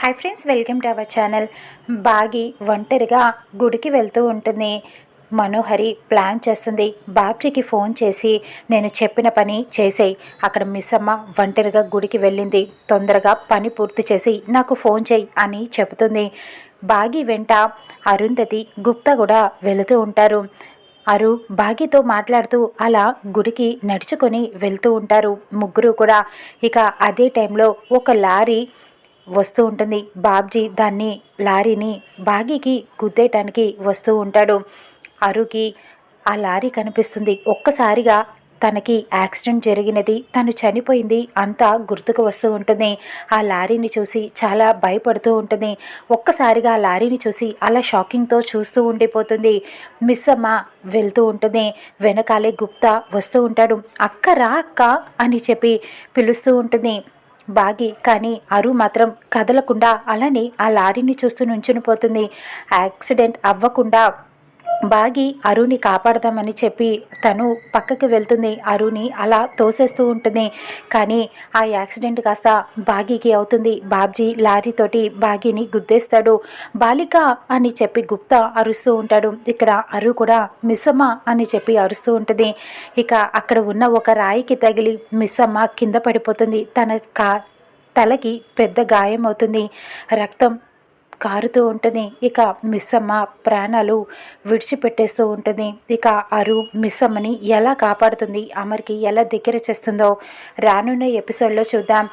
Hi friends welcome to our channel బాగి ఒంటరిగా గుడికి వెళ్తూ ఉంటుంది. మనోహరి ప్లాన్ చేస్తుంది. బాబ్జీకి ఫోన్ చేసి నేను చెప్పిన పని చేసేయి. అక్కడ మిస్ అమ్మ ఒంటరిగా గుడికి వెళ్ళింది. తొందరగా పని పూర్తి చేసి నాకు ఫోన్ చేయి అని చెబుతుంది. బాగి వెంట అరుంధతి గుప్తా కూడా వెళుతూ ఉంటారు. అరు బాగితో మాట్లాడుతూ అలా గుడికి నడుచుకొని వెళ్తూ ఉంటారు. ముగ్గురు కూడా ఇక అదే టైంలో ఒక లారీ వస్తూ ఉంటుంది. బాబ్జీ దాన్ని లారీని బాగీకి గుద్దేయటానికి వస్తూ ఉంటాడు. అరుకి ఆ లారీ కనిపిస్తుంది. ఒక్కసారిగా తనకి యాక్సిడెంట్ జరిగినది తను చనిపోయింది అంతా గుర్తుకు వస్తూ ఉంటుంది. ఆ లారీని చూసి చాలా భయపడుతూ ఉంటుంది. ఒక్కసారిగా ఆ లారీని చూసి అలా షాకింగ్తో చూస్తూ ఉండిపోతుంది. మిస్ అమ్మ వెళ్తూ ఉంటుంది. వెనకాలే గుప్తా వస్తూ ఉంటాడు. అక్క రా అక్క అని చెప్పి పిలుస్తూ ఉంటుంది. బాగి కానీ అరు మాత్రం కదలకుండా అలానే ఆ లారీని చూస్తూ నుంచుని పోతుంది. యాక్సిడెంట్ అవ్వకుండా బాగి అరుని కాపాడదామని చెప్పి తను పక్కకి వెళ్తుంది. అరుని అలా తోసేస్తూ ఉంటుంది. కానీ ఆ యాక్సిడెంట్ కాస్త బాగీకి అవుతుంది. బాబ్జీ లారీతోటి బాగీని గుద్దేస్తాడు. బాలిక అని చెప్పి గుప్తా అరుస్తూ ఉంటాడు. ఇక్కడ అరు కూడా మిస్సమ్మ అని చెప్పి అరుస్తూ ఉంటుంది. ఇక అక్కడ ఉన్న ఒక రాయికి తగిలి మిస్సమ్మ కింద పడిపోతుంది. తన కా తలకి పెద్ద గాయం అవుతుంది రక్తం కారుతూ ఉంటుంది. ఇక మిస్సమ్మ ప్రాణాలు విడిచిపెట్టేస్తూ ఉంటుంది. ఇక అరు మిస్సమ్మని ఎలా కాపాడుతుంది? అమర్కి ఎలా దగ్గర చేస్తుందో రానున్న ఎపిసోడ్లో చూద్దాం.